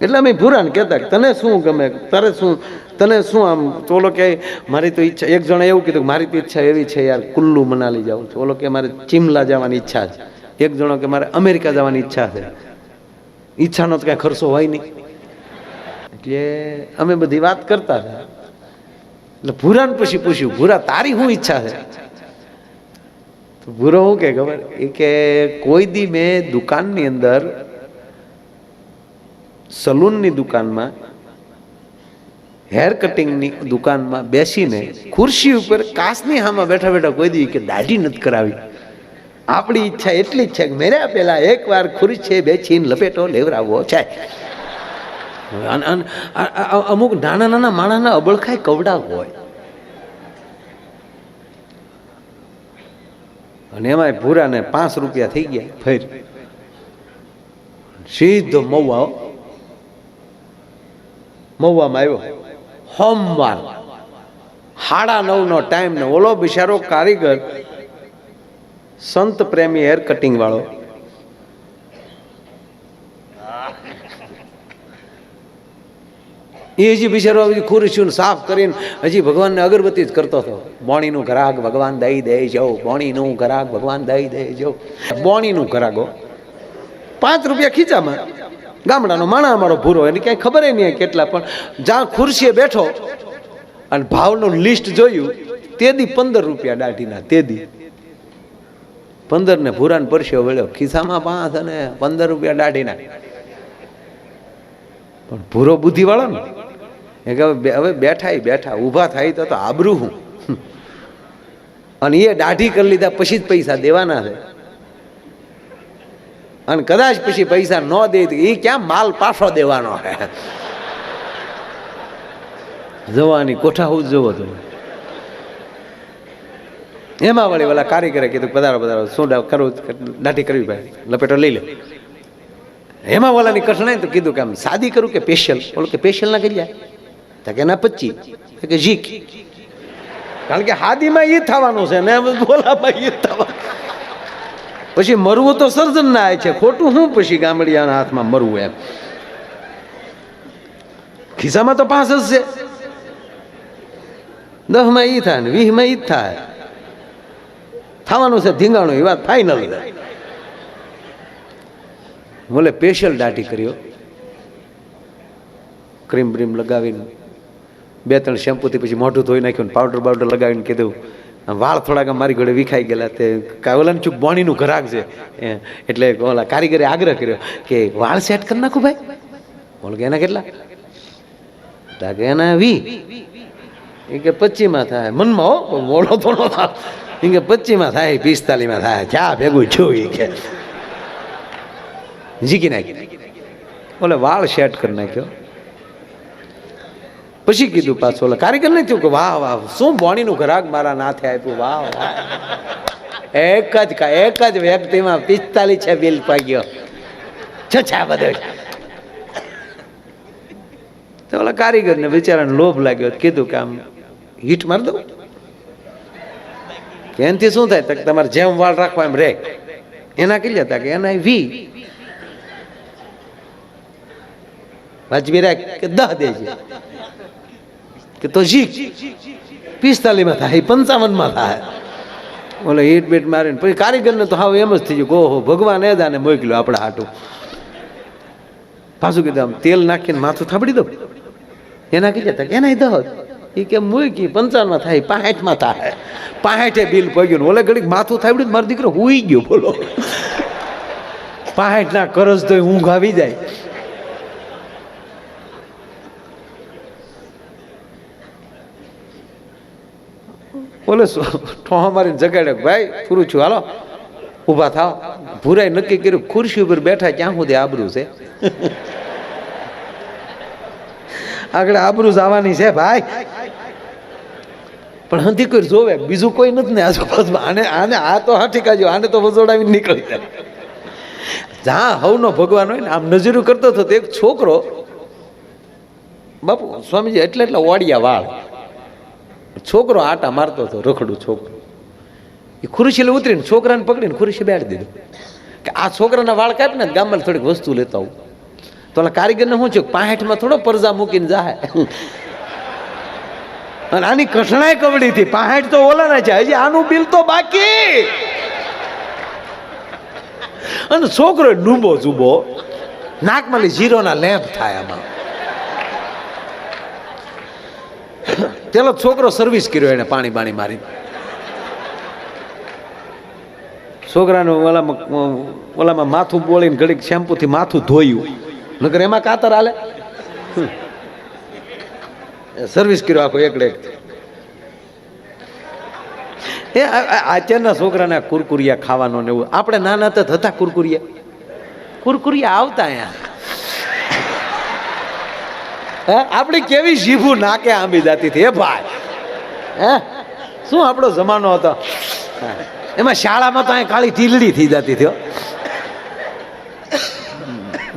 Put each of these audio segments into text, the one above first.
એટલે અમે ભૂરાને કહેતા તને શું ગમે? તારે શું, તને શું આમ? તો ઓલો કે, મારી તો ઈચ્છા એક જણે એવું કીધું મારી તો ઈચ્છા એવી છે યાર, કુલ્લુ મનાલી જવું છે. ઓલો કે, મારે ચિમલા જવાની ઈચ્છા છે. એક જણો કે, મારે અમેરિકા જવાની ઈચ્છા છે. ઈચ્છાનો તો કાંઈ ખર્ચો હોય નહીં. એટલે અમે બધી વાત કરતા હતા. એટલે ભૂરાને પછી પૂછ્યું, ભૂરા, તારી શું ઈચ્છા છે? ભૂરો શું કે ખબર? એ કે, કોઈ દી મેં દુકાનની અંદર સલૂનની દુકાનમાં હેર કટિંગની દુકાનમાં બેસીને ખુરશી ઉપર કાસની હામાં બેઠા બેઠા કોઈ દી કે દાઢી નથી કરાવી. આપણી ઈચ્છા એટલી જ છે કે મેરે પહેલા એકવાર ખુરશીએ બેસીને લપેટો લેવરાવવો છે. અમુક નાના નાના માણસના અબળખાય કવડા હોય. અને એમાંય ભૂરાને પાંચ રૂપિયા થઈ ગયા, ફેર. સીધો મહુવા હો. મહુવામાં આવ્યો. સોમવાર. સાડા નવનો ટાઈમ ને ઓલો બિચારો કારીગર, સંત પ્રેમી હેર કટિંગ વાળો. એ હજી બિચારો હજી ખુરશીઓને સાફ કરીને હજી ભગવાનને અગરબત્તી જ કરતો હતો. બોણીનું ઘરાક ભગવાન દઈ દે જો બોણીનું ઘરાક ભગવાન દઈ દે જો બોણીનું ઘરાગો પાંચ રૂપિયા ખીચામાં. ગામડાનો માણા અમારો ભૂરો એને કાંઈ ખબર નહીં કેટલા, પણ જ્યાં ખુરશીએ બેઠો અને ભાવનું લિસ્ટ જોયું તેદી પંદર રૂપિયા દાઢીના તેદી પંદર ને ભૂરાને પરસ્યો વળ્યો, ખિસ્સામાં પાંચ અને પંદર રૂપિયા દાઢીના. પણ ભૂરો બુદ્ધિવાળો ને એ કે હવે બેઠા બેઠા, ઊભા થાય તો તો આબરું હું. અને એ દાઢી કરી લીધા, પછી જ પૈસા દેવાના છે. અને કદાચ પછી પૈસા ન દે એ ક્યાં માલ પાછો દેવાનો હે? જવાની કોઠા હું જવો તો એમાં વળી ઓલા કારીગરે કીધું પધારો પધારો, શું કરવું દાઢી કરવી ભાઈ, લપેટો લઈ લે. એમાં ઓલાની કઠણાઈ તો કીધું કે આમ સાદી કરું કે સ્પેશિયલ ઓલું કે સ્પેશિયલ ના કરી જાય તો કે ના પચી કે જીક. કારણ કે હાદીમાં એ થવાનું છે ને બોલામાં એ થવાનું. પછી મરવું તો સર્જન ના છે. ખોટું શું પછી ગામડિયાના હાથમાં મરવું એમ. ખિસ્સામાં તો પાંચ જ છે દસમાં ઈ થાય ને વીસમાં ઈ જ થાય. થવાનું છે ધીંગાણું, એ વાત ફાઇનલ બોલે સ્પેશિયલ દાઢી કર્યો ક્રીમ બ્રીમ લગાવીને બે ત્રણ શેમ્પૂથી પછી મોઢું ધોઈ નાખ્યું પાવડર બાવડર લગાવીને કીધું વાળ થોડાક મારી ઘોડે વિખાઈ ગયેલા તે ઓલાને ચૂક બોણીનું ઘરાક છે. એટલે ઓલા કારીગરે આગ્રહ કર્યો કે વાળ સેટ કરી નાખું ભાઈ. બોલ કે એના કેટલા? કે એના વી. એ કે પચીમાં થાય. મનમાં હો મોડો થોડો એ કે પચીમાં થાય, પિસ્તાલીમાં થાય. ચા ભેગું છું એ કે. જીકી નાખી. ઓલે વાળ સેટ કરી નાખ્યો. પછી કીધું પાછું ઓલા કારીગર ને થયું કે વાહ વાહ શું બોણીનું ઘરાક મારા નાથે આપ્યું? વાહ વાહ. એક જ એક જ વ્યક્તિમાં પિસ્તાલીસ છે બિલ પાગ્યો. છછા બધો. તો ઓલા કારીગરને બિચારાને લોભ લાગ્યો કીધું કે આમ હીટ માર દઉં. એનથી શું થાય? તો કે તમારે જેમ વાળ રાખવા એમ રે. એના કેટલા હતા કે એના વી વાજબી રાખ કે દહ દેજે. કે તો જી પિસ્તાલીસમાં થાય, પંચાવનમાં થાય. ઓલે હીટ બીટ મારીને, પછી કારીગરને તો હાવ એમ જ થઈ ગયું ઓહો, ભગવાન એ દાને મોકલ્યો આપણે હાટું. પાછું કીધું આમ, તેલ નાખીને માથું થાબડી દો એના કીધે તક એના દહ. એ કે મૂકી, પંચાવનમાં થાય, પાંઠમાં થાય. પાંઠે બિલ પગ્યું ઓલે ઘડીક માથું થાબડ્યું મારો દીકરો હુઈ ગયો બોલો. પાંઠ ના કરજ તો ઊંઘ આવી જાય. બોલે ઠોહા મારીને જગાડ્યો ભાઈ, પૂરું છું હાલો. ઊભા થાવ. ભૂરાએ નક્કી કર્યું, ખુરશી ઉપર બેઠા ક્યાં સુધી આબરું છે? આગળ આબરૂ જવાની છે, ભાઈ. પણ હંધી કોઈ જોવે, બીજું કોઈ નથી ને આજુબાજુમાં. આને આને, આ તો હાથી કાજો આને તો વજોડાવી નીકળી જાય જ્યાં હવનો ભગવાન હોય ને, આમ નજરું કરતો હતો એક છોકરો, બાપુ, સ્વામીજી, એટલે એટલે ઓડિયા વાળ. છોકરો આટા મારતો હતો, રખડું છોકરો. એ ખુરશીલે ઉતરીને છોકરાને પકડીને ખુરશી બેડી દીધું. કે આ છોકરાના વાળ કાપીને ગામમાં થોડીક વસ્તુ લેતા આવું. તો ઓલા કારીગરને શું છે પાહેઠમાં થોડો પરજા મૂકીને જાય અને આની કઠણાય કવડી હતી. પાહેઠ તો ઓલાના છે. હજી આનું બિલ તો બાકી. અને છોકરો ડૂબો જુબો નાકમાં જીરોના લેમ્પ થાય આમાં. પેલો છોકરો સર્વિસ કર્યો એને પાણી પાણી મારી છોકરાનું ઓલામાં ઓલામાં માથું બોળીને ઘડીક શેમ્પૂથી માથું ધોયું. નગર એમાં કાતર હાલે? સર્વિસ કર્યો આખો એકડે એક એ અત્યારના છોકરાને કુરકુરિયા ખાવાનો ને એવું. આપણે નાના તો થતા કુરકુરિયા. કુરકુરિયા આવતા અહીંયા. હે? આપણી કેવી જીભું નાકે આંબી જતી હતી, હે ભાઈ? હે? શું આપણો જમાનો હતો? એમાં શાળામાં તો અહીં કાળી ટીલડી થઈ જતી થયો.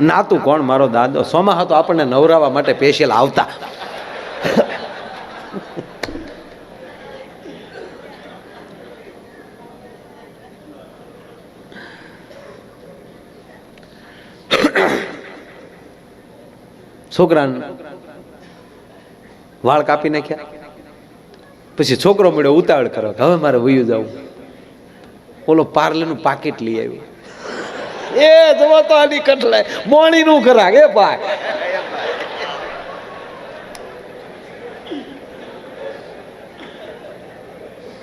નાતું કોણ? મારો દાદો. સોમા હતો, આપણને નવરાવા માટે પેશિયલ આવતા. છોકરાને વાળ કાપી નાખ્યા. પછી છોકરો મળ્યો, ઉતાવળ કરો હવે મારે વયું જવું. ઓલો પાર્લેનું પાકીટ લઈ આવ્યું. એ જવો તો આની કટલે મોણી નું ખરાક, એ ભાઈ.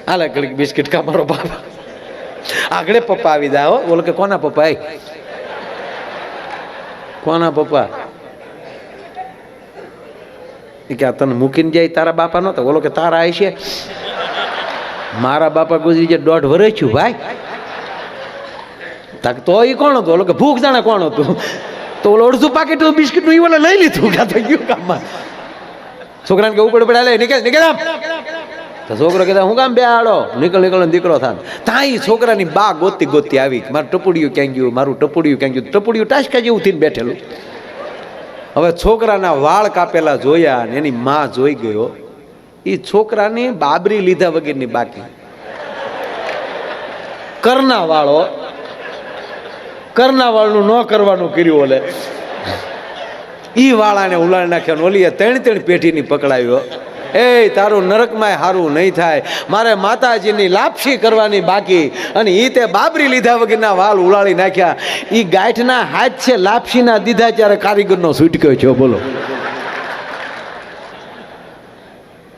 હાલે, ઘડીક બિસ્કિટ કા મારો બાપા. આગળ પપ્પા આવી જાય, હો. બોલો કે, કોના પપ્પા? કોના પપ્પા? કે આ તને મૂકીને જાય તારા બાપા નહોતા બોલો કે તારા આય છે મારા બાપા ગુજરી જાય દોઢ વર્ષ છું ભાઈ. તાક તો એ કોણ હતું? ઓલો કે ભૂખ જાણે કોણ હતું? તો ઓલો અડધું પાકેટ બિસ્કિટનું એ ઓલે લઈ લીધું. કાં તો ગયું કામમાં. છોકરાને કે ઉપર પડે લે નીકળ નીકળ આમ. તો છોકરો કહેતા, હું કામ બે આડો નીકળ નીકળ દીકરો થાય ત્યાં છોકરાની બા ગોતી ગોતી આવી. મારું ટપુડિયું ક્યાં ગયું, મારું ટપુડિયું ક્યાં ગયું. ટપુડિયું ટાસકા જેવું થઈને બેઠેલું. હવે છોકરાના વાળ કાપેલા જોયા અને એની માં જોઈ ગયો એ છોકરાની બાબરી લીધા વગરની બાકી. કરના વાળો, કરના વાળનું ન કરવાનું કર્યું ઓલે. ઈ વાળાને ઉલાળી નાખ્યા ઓલીએ ત્રણ ત્રણ પેઢીની પકડાવ્યો એ, તારું નરકમાં સારું નહીં થાય. મારે માતાજીની લાપસી કરવાની બાકી અને એ તે બાબરી લીધા વગરના વાલ ઉલાળી નાખ્યા. એ ગાંઠના હાથ છે, લાપસીના દીધા ત્યારે કારીગરનો છૂટક્યો છો બોલો.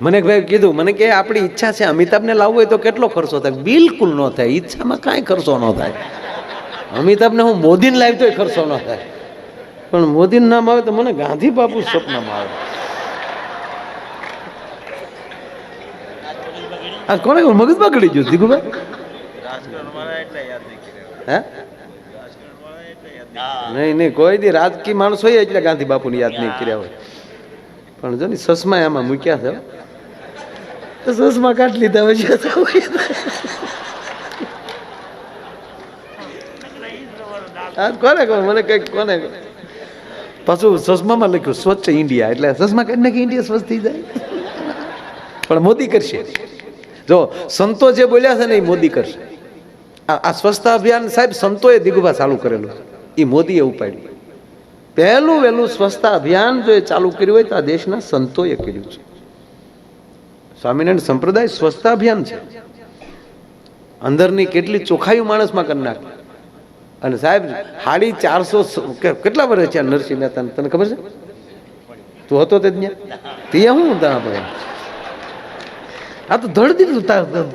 મને ભાઈ કીધું, મને કે આપણી ઈચ્છા છે અમિતાભને લાવવું હોય તો કેટલો ખર્ચો થાય? બિલકુલ ન થાય. ઈચ્છામાં કાંઈ ખર્ચો ન થાય. અમિતાભને હું મોદીને લાવી તોય ખર્ચો ન થાય. પણ મોદીનું નામ આવે તો મને ગાંધી બાપુ જ સપનામાં આવે. આ કોને? મગજ બગડી ગયું, દીકુભાઈ? નહીં નહીં, કોઈ દી રાજકીય માણસ હોય એટલે ગાંધી બાપુની યાદ નહીં કર્યા હોય. પણ જો ને સસમા એમાં મૂક્યા છે સસમા કાઢ લીધા પછી કોને કહું મને કંઈક કોને પાછું સસમામાં લખ્યું, સ્વચ્છ ઇન્ડિયા. એટલે સસમા કાઢી નાખી, ઇન્ડિયા સ્વચ્છ થઈ જાય. પણ મોદી કરશે. જો સંતો જે બોલ્યા છે ને એ મોદી કરશે. આ સ્વચ્છતા અભિયાન સાહેબ સંતોએ દિગુભા ચાલુ કરેલું એ મોદીએ ઉપાડ્યું. પહેલું વહેલું સ્વચ્છતા અભિયાન જો એ ચાલુ કર્યું હોય તો આ દેશના સંતોએ કર્યું છે. સ્વામિનારાયણ સંપ્રદાય સ્વચ્છતા અભિયાન છે. અંદરની કેટલી ચોખાયું માણસમાં કરી નાખે. અને સાહેબ સાડી ચારસો કેટલા વર્ષ છે નરસિંહ મહેતાને? તને ખબર છે? તું હતો તે ત્યાં? ત્યાં હું ત્યાં ભાઈ. આ તો ધડદી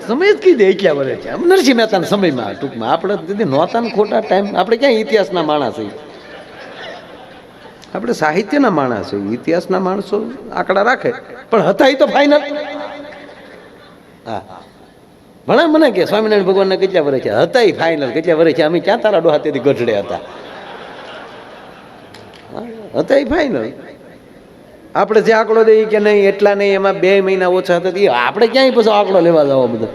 સમય જ કીધે એટલા વરે છે? નરસિંહ મહેતાના સમયમાં ટૂંકમાં. આપણે દીદી નહોતા ખોટા ટાઈમ આપણે ક્યાં ઇતિહાસના માણસ છીએ? આપણે સાહિત્યના માણસ છીએ. ઇતિહાસના માણસો આંકડા રાખે. પણ હતા એ તો ફાઇનલ હા. ભણા મને કે સ્વામિનારાયણ ભગવાનના કેટલા વર્ષ છે હતા એ ફાઇનલ કેટલા વર્ષ છે અમે ક્યાં તારા ડોહા તેથી ગઢડે હતા હતા એ ફાઇનલ આપણે જે આંકડો દઈએ કે નહીં, એટલા નહીં, એમાં બે મહિના ઓછા હતા એ આપણે ક્યાંય પછી આંકડો લેવા જવા બધા?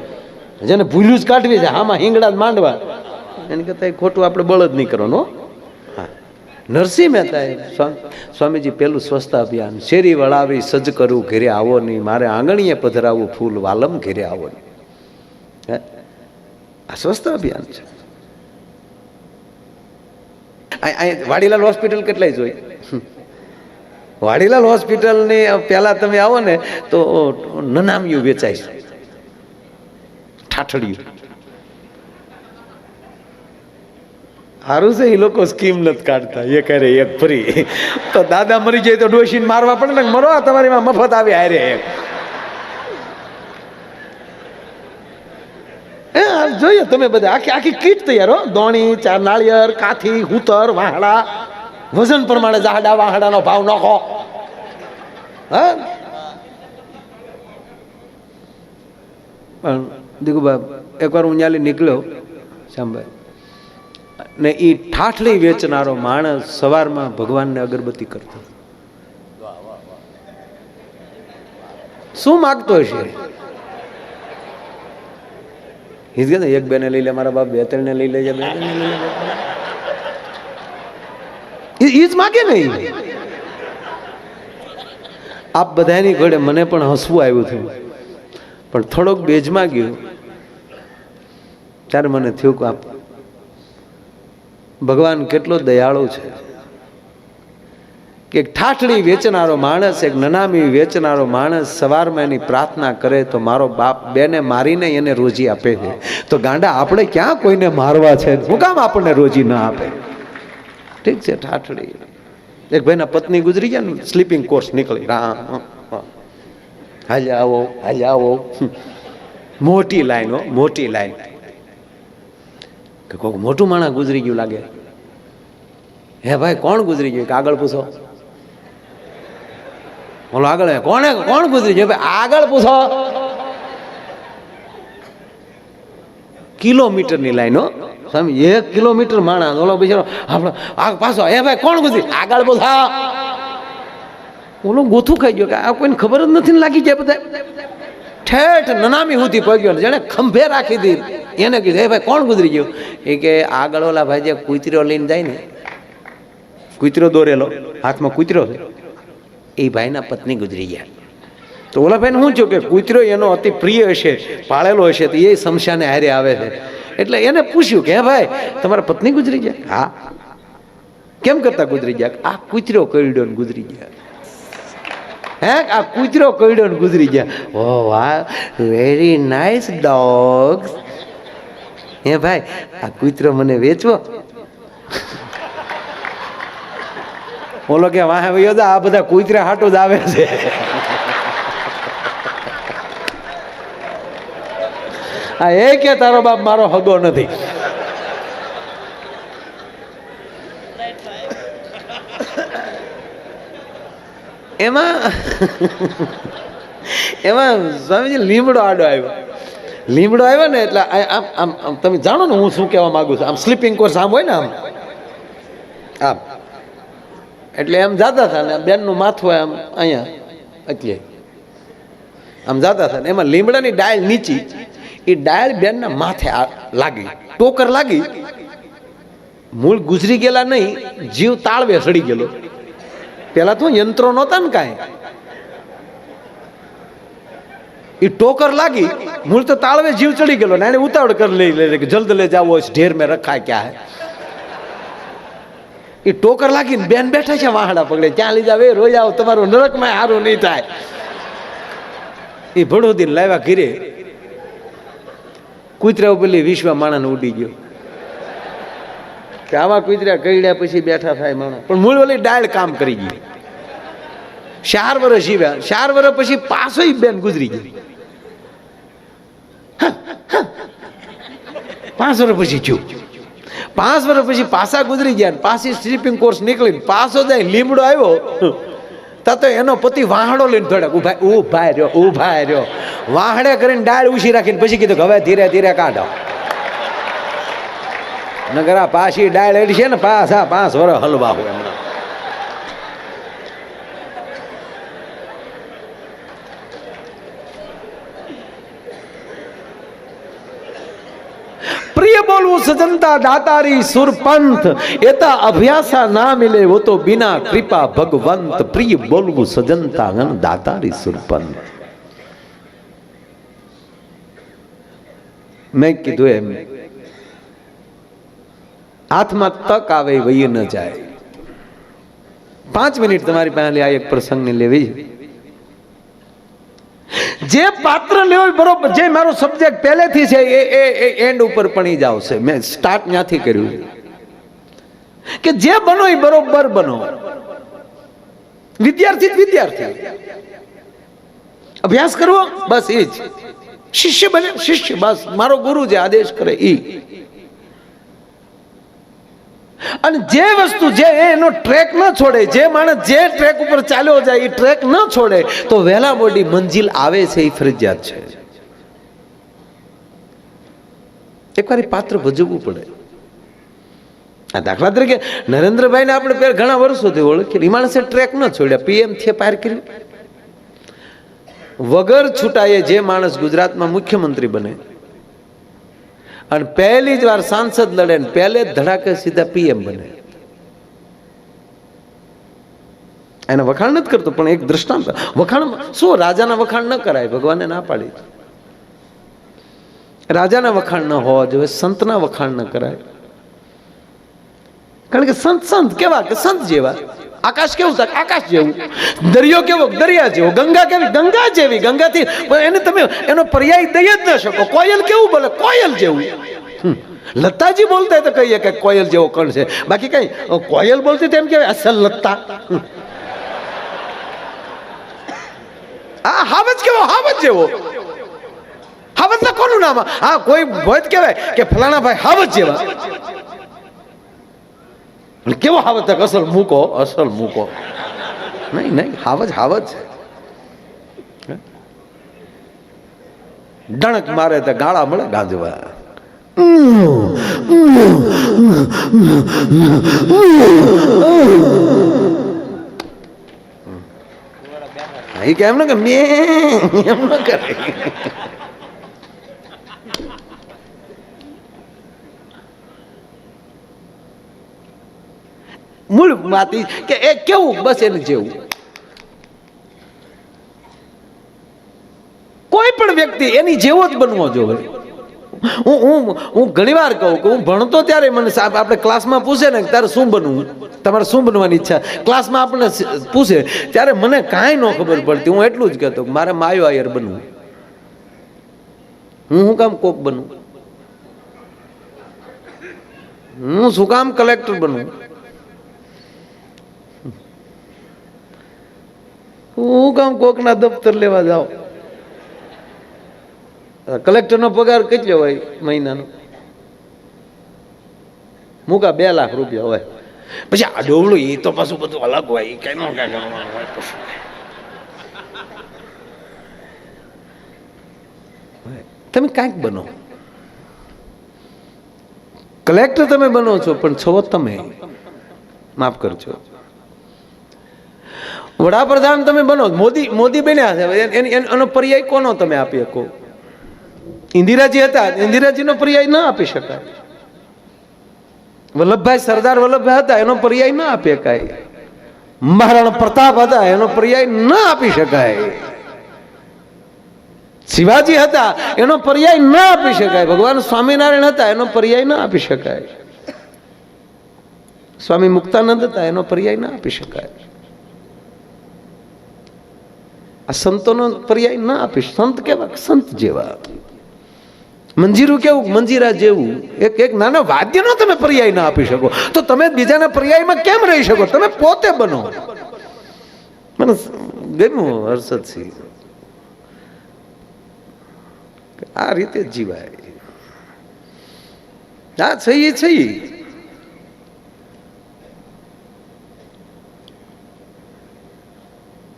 જેને ભૂલ્યું જ કાઢવી છે, આમાં હિંગડા જ માંડવા. એને કરતાં ખોટું આપણે બળદ નહીં કરવાનું નરસિંહ મહેતા સ્વા- સ્વામીજી, પેલું સ્વચ્છતા અભિયાન. શેરી વળાવી, સજ્જ કરું, ઘેરે આવો નહીં. મારે આંગણીએ પધરાવું, ફૂલ વાલમ, ઘેરે આવો નહીં. હે? આ સ્વચ્છતા અભિયાન છે. વાડીલાલ હોસ્પિટલ કેટલાય જોઈ વાડીલાલ હોસ્પિટલની પહેલા તમે આવો ને, તો નનામિયું વેચાય ઠાઠડિયું સારું છે, એ લોકો સ્કીમ નથી કાઢતા. એક અરે એક ફરી. તો દાદા મરી જાય તો ડોશીને મારવા પડે ને, મરો, આ તમારી મફત આવે, હારે એક એ જોઈએ, તમે બધા. આખી આખી કીટ તૈયાર, હો. દોણી, ચાર નાળિયેર કાથી હુતર, વાહડા. વજન પ્રમાણે જાડા વાહડાનો ભાવ નખો. હા? પણ દીકુબા, એકવાર હું ન્યાલી નીકળ્યો સાંભળ ને એ ઠાઠલી વેચનારો માણસ સવારમાં ભગવાનને અગરબત્તી કરતો. શું માગતો હશે? હિજ ને, એક બેને લઈ લે, મારા બાપ બે ત્રણ ને લઈ લેજે, બે ત્રણ લઈ લે. ઈ જ માગે ને આપ બધાની ઘડે મને પણ હસવું આવ્યું હતું. પણ થોડોક બેજમાં ગયું ત્યારે મને થયું કે આપ ભગવાન કેટલો દયાળો છે. કે ઠાઠડી વેચનારો માણસ, એક નનામી વેચનારો માણસ સવારમાં એની પ્રાર્થના કરે તો મારો બાપ બેને મારીને એને રોજી આપે છે. તો ગાંડા, આપણે ક્યાં કોઈને મારવા છે? હું કામ આપણને રોજી ના આપે? ઠીક છે, ઠાઠડી. એક ભાઈના પત્ની ગુજરી ગયા ને સ્લીપિંગ કોર્સ નીકળી. રામ હાલે આવો હાલે આવો. મોટી લાઈન, હો, મોટી લાઈન. કે કોઈક મોટું માણસ ગુજરી ગયું લાગે. હે ભાઈ, કોણ ગુજરી ગયું? કે આગળ પૂછો. બોલો, આગળ. કોણે, કોણ ગુજરી ગયું? ભાઈ, આગળ પૂછો. કિલોમીટરની લાઈનો સ્વામી, એક કિલોમીટર માણસ. ઓલો બિચારો, આપણો, આ પાછો, એ ભાઈ, કોણ ગુજરી આગળ પૂછો ઓલો ગોથું ખાઈ ગયો કે આ કોઈને ખબર જ નથી લાગી જાય બધા ઠેઠ નનામી સુધી પગ્યો ને જેને ખંભે રાખી દીધી. એને કીધું, એ ભાઈ, કોણ ગુજરી ગયું? એ કે, આગળ ઓલા ભાઈ જે કૂતરો લઈને જાય ને કૂતરો દોરેલો, હાથમાં કૂતરો છે, એ ભાઈના પત્ની ગુજરી ગયા. તો ઓલા ભાઈને શું થયું કે કૂતરો એનો અતિ પ્રિય હશે, પાળેલો હશે, તો એ શમશાને હારે આવે છે. એટલે એને પૂછ્યું કે ભાઈ, તમારા પત્ની ગુજરી ગયા? હા. કેમ કરતા ગુજરી ગયા? આ કૂતરો કરડ્યો ને ગુજરી ગયા. હે? આ કૂતરો કરડ્યો ને ગુજરી ગયા? ઓ વાહ વેરી નાઇસ ડોગ હે ભાઈ, આ કૂતરો મને વેચવો. બોલો કે, વાહ વયો આ બધા કૂતરા હાટું જ આવે છે. આ એ કે તારો બાપ મારો હગો નથી. એમાં એમાં સ્વામીજી લીમડો આડો આવ્યો. લીમડો આવ્યો ને એટલે આમ આમ તમે જાણો ને હું શું કહેવા માગું છું. આમ સ્લીપિંગ કોર્સ આમ હોય ને આમ. આમ. એટલે એમ જાતા હતા ને બેનનું માથું આમ અહીંયા એટલે આમ જાતા હતા ને, એમાં લીમડાની ડાયલ નીચી. એ ડાયલ બેનના માથે લાગી. ટોકર લાગી. મૂળ ગુજરી ગયેલા નહીં, જીવ તાળવે સડી ગયેલો. પેલા તો યંત્રો નહોતા ને કાંઈ. એ ટોકર લાગી, મૂળ તો તાળવે જીવ ચડી ગયેલો ને એને ઉતાવળ કરી લઈ લે, કે જલ્દ લે જાવો ઢેર મેં રખા ક્યાં હે. એ ટોકર લાગીને બેન બેઠા છે વાહડા પકડે ત્યાં લઈ જાવ? એ રોઈ આવો, તમારું નરકમાં સારું નહીં થાય. એ ભડોદીને લાવ્યા ઘીરે. કૂતરા પેલી વિશ્વ માણસ ઉડી ગયો. કે આવા કૂતરા કઈડ્યા પછી બેઠા થાય માણસ પણ મૂળ વાલી ડાળ કામ કરી ગઈ. ચાર વર્ષ જીવ્યા. ચાર વર્ષ પછી પાછો બેન ગુજરી ગઈ પાંચ વર્ષ પછી થયું. પાંચ વર્ષ પછી પાછા ગુજરી ગયા પાછી સ્લીપિંગ કોર્સ નીકળી પાછો જાય લીમડો આવ્યો. તા એનો પતિ વાહડો લઈને ધોડે ઊભા ઊભા રહ્યો ઊભા રહ્યો. વાહડે કરીને ડાળ ઉછી રાખીને પછી કીધું હવે ધીરે ધીરે કાઢો. નગર આ પાછી ડાળ એડી છે ને પાછા પાંચ વર હલવા હોય હમણાં પ્રિય બોલવું સજનતા દાતારી સુરપંથ એતા અભ્યાસા ના મિલે વો તો બિના કૃપા ભગવંત પ્રિય બોલવું સજનતા ગણ દાતારી સુરપંથ મેં કીધું એમ હાથમાં તક આવે વહી ન જાય પાંચ મિનિટ તમારી પાસે આ એક પ્રસંગને લેવી જે પાત્ર લેવો બરોબર, જે મારો સબ્જેક્ટ પહેલેથી છે, એ એ એ એન્ડ ઉપર પણ જ આવશે. મેં સ્ટાર્ટ ત્યાંથી કર્યું. કે જે બનો એ બરોબર બનો. વિદ્યાર્થી વિદ્યાર્થી. અભ્યાસ કરવો, બસ એ જ. શિષ્ય બને, શિષ્ય, બસ. મારો ગુરુ જે આદેશ કરે ઈ. અને જે વસ્તુ જે એનો ટ્રેક ન છોડે, જે માણસ જે ટ્રેક ઉપર ચાલ્યો જાય, એ ટ્રેક ન છોડે, તો વહેલા મોડી મંજિલ આવે છે એ ફરજિયાત છે. એકવાર પાત્ર ભજવવું પડે. આ દાખલા તરીકે નરેન્દ્રભાઈને આપણે પહેલા ઘણા વર્ષોથી ઓળખીએ, એ માણસે ટ્રેક ન છોડ્યા પીએમથી પાર કર્યું. વગર છૂટાએ જે માણસ ગુજરાતમાં મુખ્યમંત્રી બને અને પહેલી જ વાર સાંસદ લડે ને પહેલે ધડાકે સીધા પીએમ બને. એને વખાણ નથી કરતો, પણ એક દ્રષ્ટાંત. વખાણ શું, રાજાના વખાણ ન કરાય, ભગવાને ના પાડી. રાજાના વખાણ ન હોવા જોઈએ, સંતના વખાણ ન કરાય. કારણ કે સંત સંત કેવા? કે સંત જેવા. આકાશ કેવું થાય આકાશ જેવું. દરિયો કેવો? દરિયા જેવો. ગંગા કેવી? ગંગા જેવી. ગંગાથી એને તમે એનો પર્યાય દઈ જ ન શકો. કોયલ કેવું બોલે? કોયલ જેવું. લતાજી બોલતા તો કહીએ કે કોયલ જેવો કણ છે. બાકી કઈ કોયલ બોલતી તેમ કહેવાય, અસલ લતા. આ હાવજ કેવો? હાવજ જેવો. હાવજ કોનું નામ? હા કોઈ ભોજ કહેવાય કે ફલાણા ભાઈ હાવજ જેવા. કેવો હાવજ તક અસલ મૂકો અસલ મૂકો. નહીં નહીં, હાવજ હાવજ છે. ડણક મારે તો ગાળા મળે ગાંધવા. એ કે એમ ને કે મેં, એમ ન કરે. મૂળ માતી કે એ કેવું બસ એને જેવું. કોઈ પણ વ્યક્તિ એની જેવો જ બનવો જોઈએ. હું હું હું ઘણી વાર કહું કે હું ભણતો ત્યારે મને સાહેબ આપણે ક્લાસમાં પૂછે ને તારે શું બનવું? તમારે શું બનવાની ઈચ્છા? ક્લાસમાં આપણને પૂછે, ત્યારે મને કાંઈ ન ખબર પડતી. હું એટલું જ કહેતો, મારે માયો આયર બનવું. હું શું કામ કોક બનવું? હું શું કામ કલેક્ટર બનવું? હું કામ કોકના દફતર લેવા જાઓ કલેક્ટરનો પગાર કેટલો હોય મહિનાનો? મૂકા બે લાખ રૂપિયા હોય? પછી આ ડોવલું એ તો પાછું બધું અલગ હોય એ કઈ નો કઈ. તમે કાંઈક બનો. કલેક્ટર તમે બનો છો, પણ છો તમે. માફ કરજો. વડાપ્રધાન તમે બનો. મોદી મોદી બન્યા છે. એન- પર્યાય કોનો તમે આપી શકો? ઇન્દિરાજી હતા. ઇન્દિરાજીનો પર્યાય ન આપી શકાય. વલ્લભભાઈ સરદાર વલ્લભભાઈ હતા. એનો પર્યાય ન આપી શકાય. મહારાણા પ્રતાપ હતા. એનો પર્યાય ન આપી શકાય. શિવાજી હતા. એનો પર્યાય ન આપી શકાય. ભગવાન સ્વામિનારાયણ હતા. એનો પર્યાય ન આપી શકાય. સ્વામી મુક્તાનંદ હતા. એનો પર્યાય ન આપી શકાય. આ સંતોનો પર્યાય ન આપીશ સંત કેવા? સંત જેવા. મંજીરું કેવું? મંજીરા જેવું. એક એક નાના વાદ્યનો તમે પર્યાય ના આપી શકો. તો તમે બીજાના પર્યાયમાં કેમ રહી શકો? તમે પોતે બનો. મને ગમ્યું હર્ષદસિંહ. આ રીતે જીવાય. આ છે છે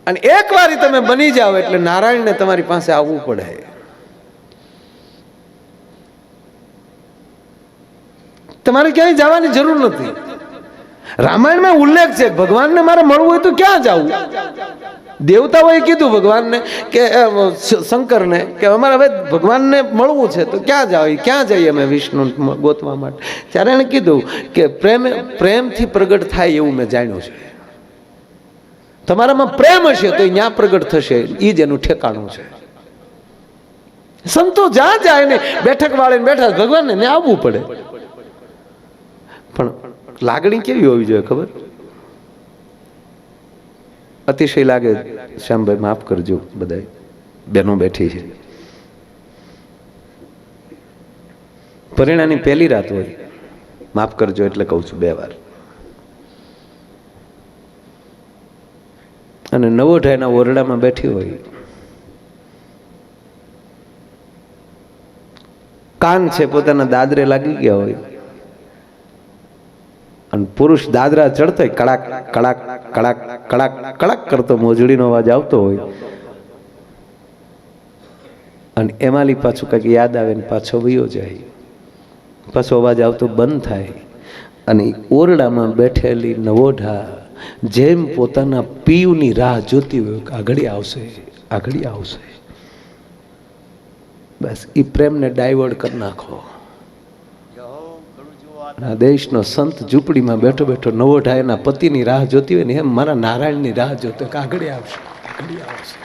અને એક વાર તમે બની જાઓ એટલે નારાયણને તમારી પાસે આવવું પડે. તમારે ક્યાંય જવાની જરૂર નથી. રામાયણમાં ઉલ્લેખ છે, ભગવાનને મારે મળવું હોય તો ક્યાં જવું? દેવતાઓએ કીધું ભગવાનને કે શંકરને કે અમારે હવે ભગવાનને મળવું છે તો ક્યાં જાવ? ક્યાં જઈએ અમે વિષ્ણુ ગોતવા માટે? ત્યારે એણે કીધું કે પ્રેમ, પ્રેમથી પ્રગટ થાય એવું મેં જાણ્યું છે. તમારામાં પ્રેમ હશે તો ન્યા પ્રગટ થશે. એ જ એનું ઠેકાણું છે. સંતો જ્યાં જાય ને બેઠક વાળીને બેઠા ભગવાનને ને આવવું પડે. પણ લાગણી કેવી હોવી જોઈએ ખબર? અતિશય લાગે, શ્યામભાઈ, માફ કરજો બધા બહેનો બેઠી છે. પરિણાની પહેલી રાત હોય. માફ કરજો એટલે કહું છું બે વાર. અને નવોઢાઈના ઓરડામાં બેઠી હોય. કાન છે પોતાના દાદરે લાગી ગયા હોય. અને પુરુષ દાદરા ચડતો કડાક કડાક કડાક કડાક કડાક કરતો મોજડીનો અવાજ આવતો હોય. અને એમાંલી પાછું કંઈક યાદ આવે ને પાછો વયો જાય. પાછો અવાજ આવતો બંધ થાય. અને ઓરડામાં બેઠેલી નવોઢા જેમ પોતાના પીયુની રાહ જોતી હોય, આગળી આવશે આગળી આવશે. બસ એ પ્રેમને ડાયવર્ટ કરી નાખો. આ દેશનો સંત ઝૂંપડીમાં બેઠો બેઠો નવો ઢાયના પતિની રાહ જોતી હોય ને, એમ મારા નારાયણની રાહ જોતો કે, આગળ આવશે આગળ આવશે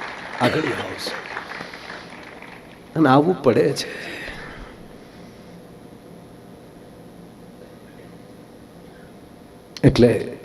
આગળ આવશે. અને આવવું પડે છે. એટલે